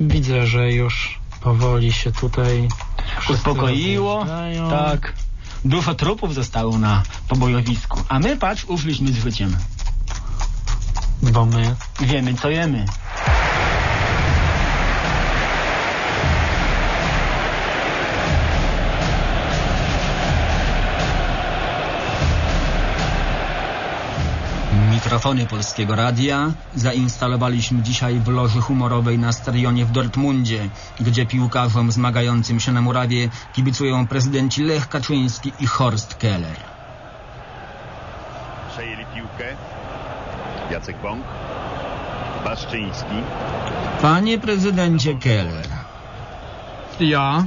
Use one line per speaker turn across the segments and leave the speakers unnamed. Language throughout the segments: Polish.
Widzę, że już powoli się tutaj
Uspokoiło, tak. Dużo trupów zostało na pobojowisku, a my, patrz, uszliśmy z życiem.
Bo my
Wiemy, co jemy. Mikrofony Polskiego Radia zainstalowaliśmy dzisiaj w loży humorowej na stadionie w Dortmundzie, gdzie piłkarzom zmagającym się na murawie kibicują prezydenci Lech Kaczyński i Horst Keller.
Przejęli piłkę. Jacek Bąk. Baszczyński.
Panie prezydencie Keller,
Ja?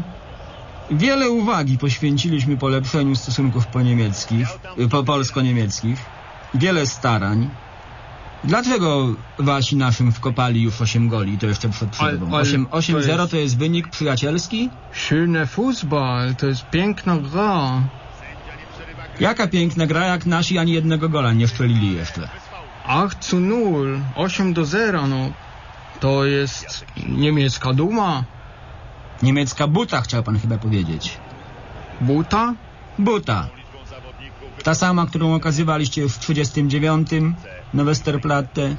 wiele uwagi poświęciliśmy polepszeniu stosunków po-niemieckich, y, po polsko-niemieckich, wiele starań. Dlaczego wasi naszym wkopali już 8 goli, to jeszcze przed przerwą?
ale
8
to
8-0
jest-
to jest wynik przyjacielski?
Schöner Fußball, to jest piękna gra.
Jaka piękna gra, jak nasi ani jednego gola nie strzelili jeszcze.
8 zu 0, 8 do 0, no. To jest niemiecka duma.
Niemiecka buta, chciał pan chyba powiedzieć.
Buta?
Buta. Ta sama, którą okazywaliście w 39 na Westerplatte.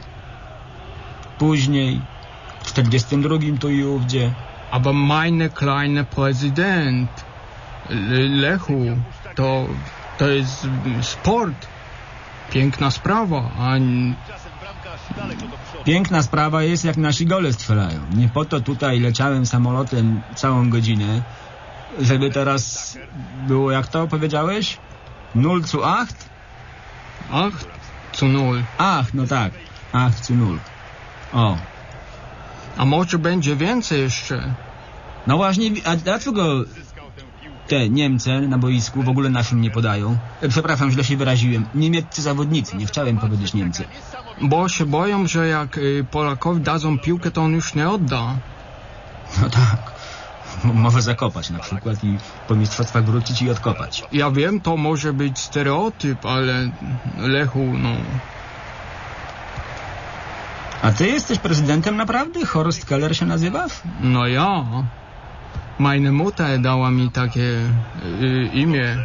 Później w 42 tu i ówdzie.
Aber meine kleine Präsident, Le- Lechu, to, to jest sport. Piękna sprawa, a
Piękna sprawa jest, jak nasi gole strzelają. Nie po to tutaj leciałem samolotem całą godzinę, żeby teraz było, jak to powiedziałeś? 0 zu 8?
8 zu 0.
Ach, no tak. 8 zu 0. O.
A może będzie więcej jeszcze?
No właśnie, a dlaczego te Niemcy na boisku w ogóle naszym nie podają? E, Przepraszam, źle się wyraziłem. Niemieccy zawodnicy, nie chciałem powiedzieć Niemcy.
Bo się boją, że jak y, Polakowi dadzą piłkę, to on już nie odda.
No tak. Może zakopać na przykład i po mistrzostwach wrócić i odkopać.
Ja wiem, to może być stereotyp, ale Lechu, no...
A ty jesteś prezydentem naprawdę? Horst Keller się nazywasz?
No ja. Meine Mutter dała mi takie y, imię.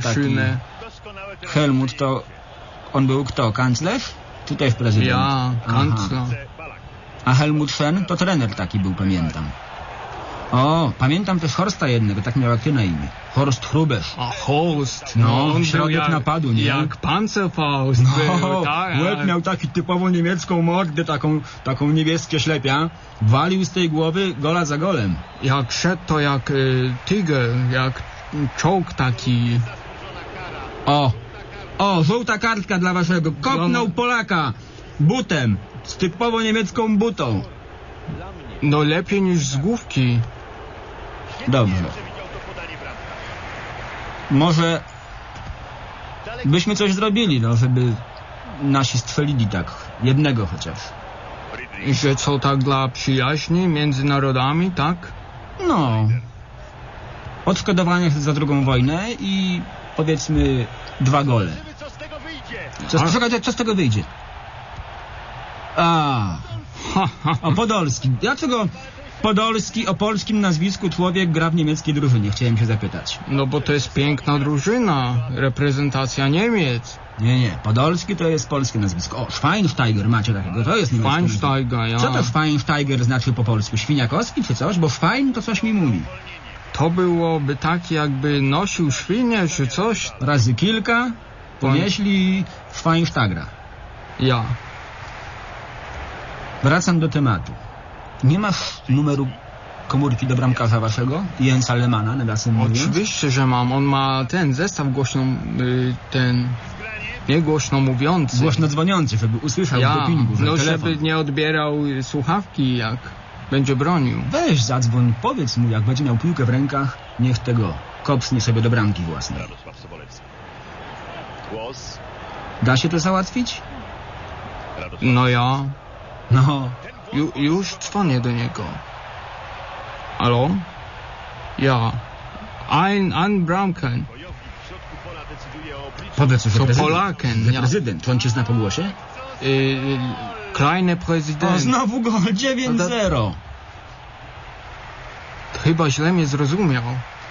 Schöne.
Doskonałe
Helmut to... On był kto? Kanclerz? Czy też prezydent?
Ja,
Aha.
kancler.
Balak.
A Helmut Schön to trener taki był, pamiętam. O, pamiętam też Horsta jednego, tak miał jak ty na imię. Horst Hrubesz.
A Horst,
No,
no,
środek
jak,
napadu, nie?
Jak Panzerfaust był, tak.
łeb miał taki typowo niemiecką mordę, taką, taką niebieskie ślepia. Walił z tej głowy gola za golem.
Jak szedł to jak y, tyger, jak czołg taki.
O, o, żółta kartka dla waszego. Kopnął Polaka butem, z typowo niemiecką butą.
No lepiej niż z główki.
Dobrze. Może byśmy coś zrobili, no, żeby nasi strzelili tak, jednego chociaż.
Friedrich.
Że co tak dla przyjaźni między narodami, tak?
No. Odszkodowanie za drugą wojnę i powiedzmy dwa gole.
Co z tego wyjdzie.
Co, z tego wyjdzie? A,
Ha, ha.
o Podolski. Dlaczego Podolski o polskim nazwisku człowiek gra w niemieckiej drużynie? Chciałem się zapytać.
No bo to jest piękna drużyna, reprezentacja Niemiec.
Nie, nie. Podolski to jest polskie nazwisko. O, Schweinsteiger macie takiego. To jest niemieckie.
Schweinsteiger, ja.
Co to Schweinsteiger znaczy po polsku? Świniakowski czy coś? Bo Schwein to coś mi mówi.
To byłoby tak, jakby nosił świnię czy coś.
Razy kilka ponieśli Schweinsteigera.
Ja.
Wracam do tematu. Nie masz numeru komórki do bramkarza waszego? Jensa Lemana, nawiasem mówiąc?
Oczywiście, że mam. On ma ten zestaw głośno, y, ten, nie głośno mówiący.
Głośno dzwoniący, żeby usłyszał w
Ja,
dopingu,
no
telefon.
żeby nie odbierał słuchawki, jak będzie bronił.
Weź zadzwoń, powiedz mu, jak będzie miał piłkę w rękach, niech tego kopsnie sobie do bramki własnej.
Radosław Sobolewski. Głos.
Da się to załatwić?
Radosław.
No ja,
No,
ju, już dzwonię do niego. Halo? Ja. Ein, ein Bramken.
Bojownik w środku pola decyduje o obliczu.
powiedz, że
To
prezydent.
Polaken,
Że
ja.
prezydent, czy on cię zna po głosie?
Y, y, kleine
O,
Präsident.
znowu gol, 9-0.
chyba źle mnie zrozumiał.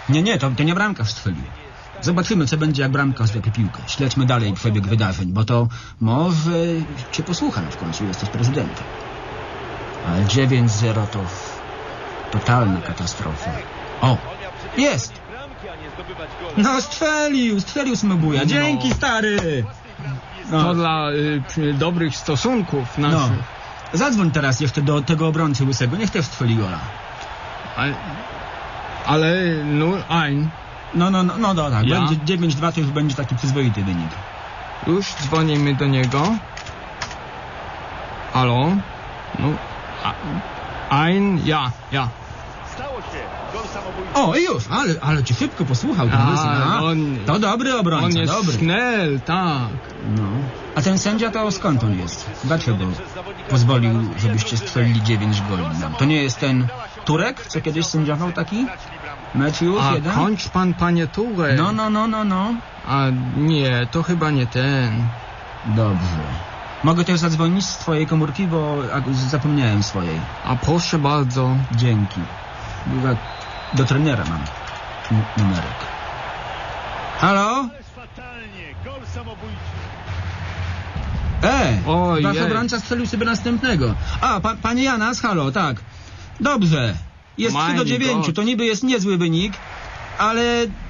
Nie, nie, to, to nie bramkarz strzelił. Zobaczymy, co będzie, jak bramkarz złapie piłkę. Śledźmy dalej przebieg wydarzeń, bo to może cię posłucham w końcu, jesteś prezydentem. Ale 9-0 to totalna katastrofa. O, jest! No strzelił, strzelił Smobuja.
No.
Dzięki, stary!
To
No,
dla y, dobrych stosunków
no.
naszych.
Zadzwoń teraz jeszcze do tego obrońcy łysego, niech też strzeli gola.
Ale, ale no, ein,
No, no, no, no, no tak,
Ja?
będzie 9-2 to już będzie taki przyzwoity wynik.
już dzwonimy do niego. Halo? No, ein, ja, ja.
Stało się. Gol samobójczy.
O, i już, ale, ale cię szybko posłuchał ten
A,
łysy, no.
on-
To dobry obrońca,
On jest
dobry.
schnell, tak.
No. A ten sędzia to skąd on jest? Dlaczego pozwolił, żebyście strzelili 9 goli nam? To nie jest ten Turek, co kiedyś sędziował taki? Mecz już
A
jeden?
kończ pan, panie Turek.
No, no, no, no, no.
A nie, to chyba nie ten.
Dobrze. Mogę też zadzwonić z twojej komórki, bo zapomniałem swojej.
A proszę bardzo.
Dzięki. Do trenera mam numerek. Halo? E! Wasz obrońca strzelił sobie następnego. A, pa, panie Janas, halo, tak. Dobrze. Jest 3 do
Mein
9,
Gott.
to niby jest niezły wynik, ale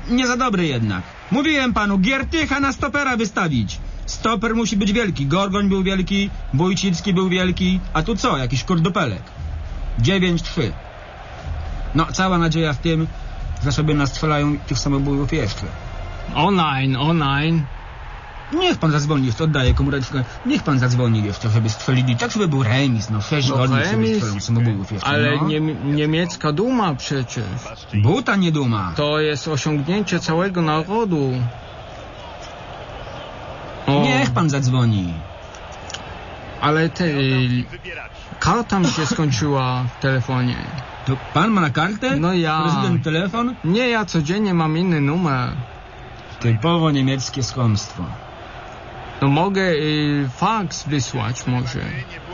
nie za dobry jednak. Mówiłem panu, Giertycha na stopera wystawić. Stoper musi być wielki. Gorgoń był wielki, Wójcicki był wielki, a tu co, jakiś kurdupelek. 9-3. No, cała nadzieja w tym, że sobie nastrzelają tych samobójów jeszcze.
O nein, o nein.
Niech pan zadzwoni jeszcze, oddaję komóreczkę. Niech pan zadzwoni jeszcze, żeby strzelili. Tak, żeby był remis, no sześć
No
sobie
remis,
strzelą samobójów jeszcze,
Ale
no.
nie, niemiecka duma przecież.
Buta nie duma.
To jest osiągnięcie całego narodu. O,
Niech pan zadzwoni.
ale te, karta mi się skończyła w telefonie.
To pan ma na kartę?
No ja.
Prezydent telefon?
Nie, ja codziennie mam inny numer.
Typowo niemieckie skąpstwo.
No mogę y, fax wysłać może.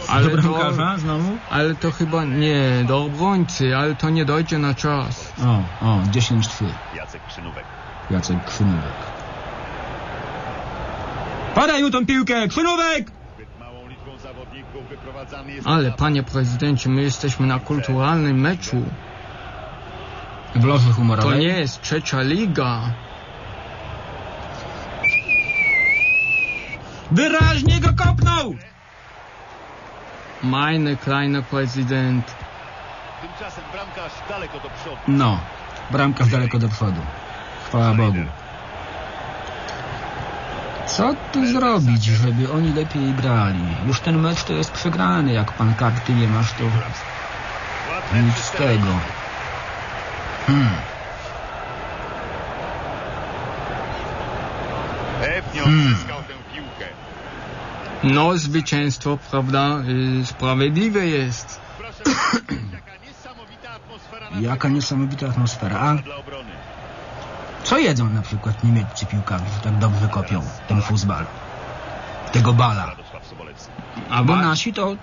Ale
Do bramkarza znowu?
ale to chyba nie, do obrońcy, ale to nie dojdzie na czas.
O, o, 10-3.
Jacek Krzynówek.
Jacek Krzynówek. Podaj tą piłkę, Krzynówek!
Ale panie prezydencie, my jesteśmy na kulturalnym meczu.
W loży
To
humorowej.
nie jest trzecia liga.
Wyraźnie go kopnął!
Meine kleine Präsident.
Tymczasem bramkarz daleko do przodu.
No, bramkarz daleko do przodu. Chwała Bogu. Co tu zrobić, żeby oni lepiej grali? Już ten mecz to jest przegrany, jak pan karty nie masz, to nic z tego. Hmm. Hmm.
No, zwycięstwo, prawda, y, sprawiedliwe jest.
Jaka niesamowita atmosfera.
A. co jedzą na przykład niemieccy piłkarze, że tak dobrze kopią ten futbal? Tego bala.
Radosław Sobolewski.
A
Bo
wa-
nasi to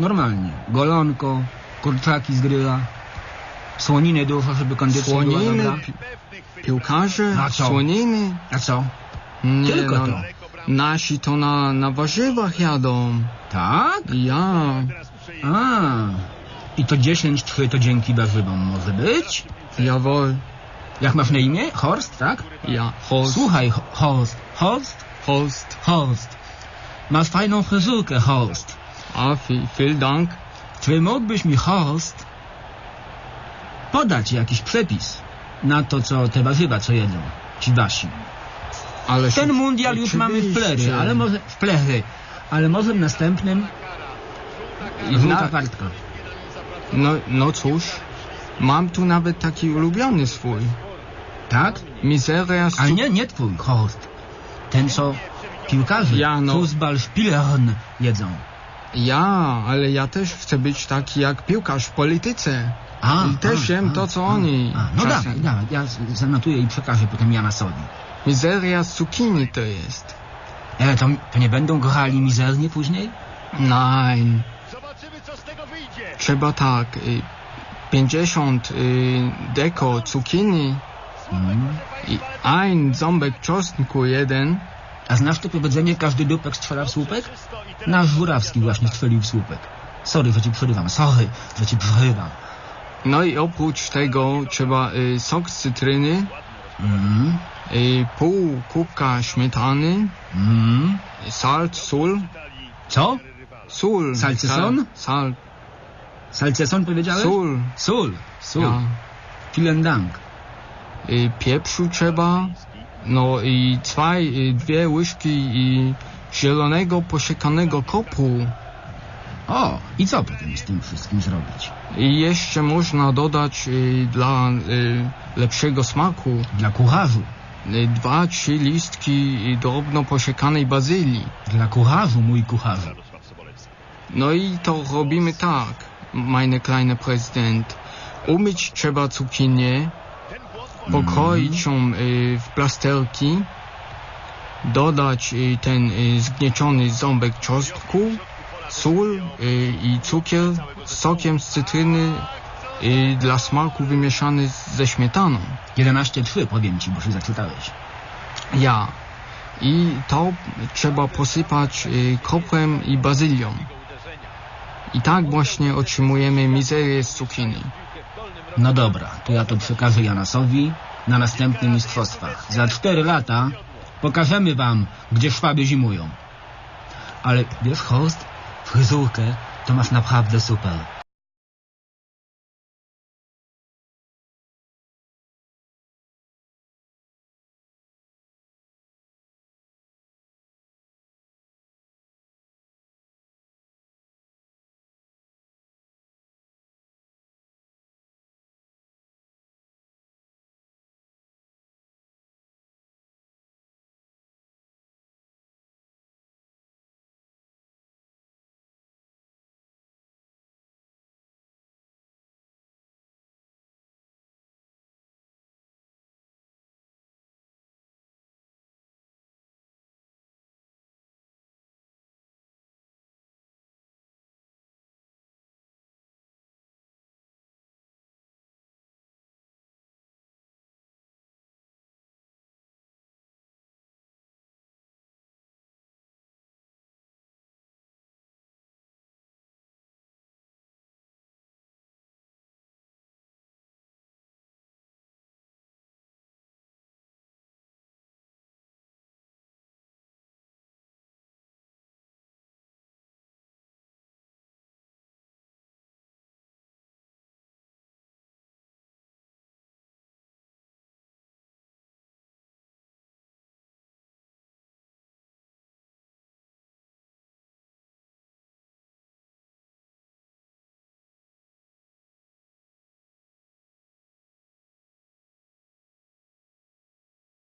normalnie. Golonko, kurczaki z gryla, słoniny dużo, żeby kondycja była
Słoniny,
dobra.
Pewnych chwytów
piłkarze,
A co?
słoniny.
A co?
Nie
Tylko
no,
to.
nasi to na, na warzywach jadą.
Tak?
Ja.
A. I to 10-3 to dzięki warzywom może być?
jawohl,
Jak masz na imię? Horst, tak?
ja, Horst,
Słuchaj, Ho- Horst. Horst?
Horst.
Horst. Masz fajną fryzurkę, Horst.
A, vi- vielen Dank.
Czy mógłbyś mi, Horst, podać jakiś przepis na to, co te warzywa, co jedzą ci wasi?
Ale
Ten mundial już mamy w plery, ale może w plery, ale może w następnym
Na,
kartka.
no, no cóż, mam tu nawet taki ulubiony swój.
Tak?
Mizeria
Ale nie, nie twój, Horst. Ten, co piłkarze,
Ja, no.
Fußball spielern jedzą.
Ja, ale ja też chcę być taki jak piłkarz w polityce.
A,
I też
a,
wiem
a,
to, co
a,
oni
A, no
czasem.
dawaj, dawaj, ja zanotuję i przekażę potem Janasowi.
Mizeria z cukinii to jest.
E, to, to nie będą grali mizernie później?
Nein,
Zobaczymy, co z tego wyjdzie.
trzeba tak. Y, 50 y, deko cukinii
Mm.
i ein ząbek czosnku jeden.
A znasz to powiedzenie, każdy dupek strzela w słupek? Nasz Żurawski właśnie strzelił w słupek. Sorry, że ci przerywam, sorry, że ci przerywam.
No i oprócz tego trzeba y, sok z cytryny,
Mm.
y, pół kubka śmietany,
Mm.
salt, sól,
Co?
sól.
Salceson?
Sal,
Salceson powiedziałeś?
sól.
Sól. Sól.
Ja.
Vielen Dank.
Pieprzu trzeba, no i y, dwie łyżki i zielonego posiekanego kopu.
O, i co potem z tym wszystkim zrobić?
I jeszcze można dodać y, dla y, lepszego smaku
Dla kucharzu.
y, dwa, trzy listki drobno posiekanej bazylii.
Dla kucharzu, mój kucharzu.
No i to robimy tak, meine kleine Präsident. Umyć trzeba cukinię, pokroić ją y, w plasterki, dodać y, ten y, zgnieciony ząbek czosnku, sól i cukier z sokiem z cytryny dla smaku wymieszany ze śmietaną.
11.3 powiem ci, bo się zaczytałeś.
Ja. I to trzeba posypać koprem i bazylią. I tak właśnie otrzymujemy mizerię z cukinii.
No dobra, to ja to przekażę Janasowi na następne mistrzostwa. Za cztery lata pokażemy wam, gdzie szwaby zimują. Ale wiesz, host, fryzurkę to masz naprawdę super.